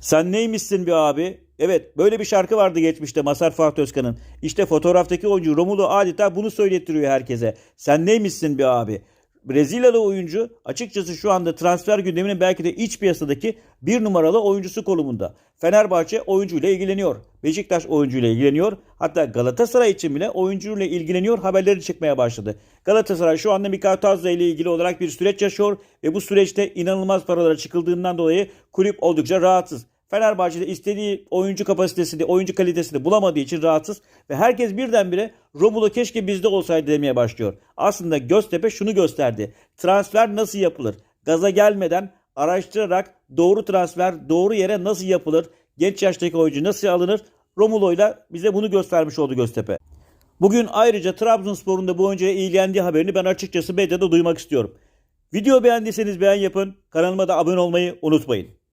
Sen neymişsin bir abi? Evet böyle bir şarkı vardı geçmişte Masar Fuat Özkan'ın. İşte fotoğraftaki oyuncu Romulo adeta bunu söylettiriyor herkese. Sen neymişsin bir abi? Brezilyalı oyuncu açıkçası şu anda transfer gündeminin belki de iç piyasadaki bir numaralı oyuncusu konumunda. Fenerbahçe oyuncuyla ilgileniyor. Beşiktaş oyuncuyla ilgileniyor. Hatta Galatasaray için bile oyuncuyla ilgileniyor haberleri çıkmaya başladı. Galatasaray şu anda Mikael Tazza ile ilgili olarak bir süreç yaşıyor ve bu süreçte inanılmaz paralara çıkıldığından dolayı kulüp oldukça rahatsız. Fenerbahçe'de istediği oyuncu kapasitesini, oyuncu kalitesini bulamadığı için rahatsız ve herkes birdenbire Romulo keşke bizde olsaydı demeye başlıyor. Aslında Göztepe şunu gösterdi. Transfer nasıl yapılır? Gaza gelmeden araştırarak doğru transfer doğru yere nasıl yapılır? Genç yaştaki oyuncu nasıl alınır? Romulo'yla bize bunu göstermiş oldu Göztepe. Bugün ayrıca Trabzonspor'un da bu oyuncuya ilgilendiği haberini ben açıkçası medyada duymak istiyorum. Video beğendiyseniz beğen yapın. Kanalıma da abone olmayı unutmayın.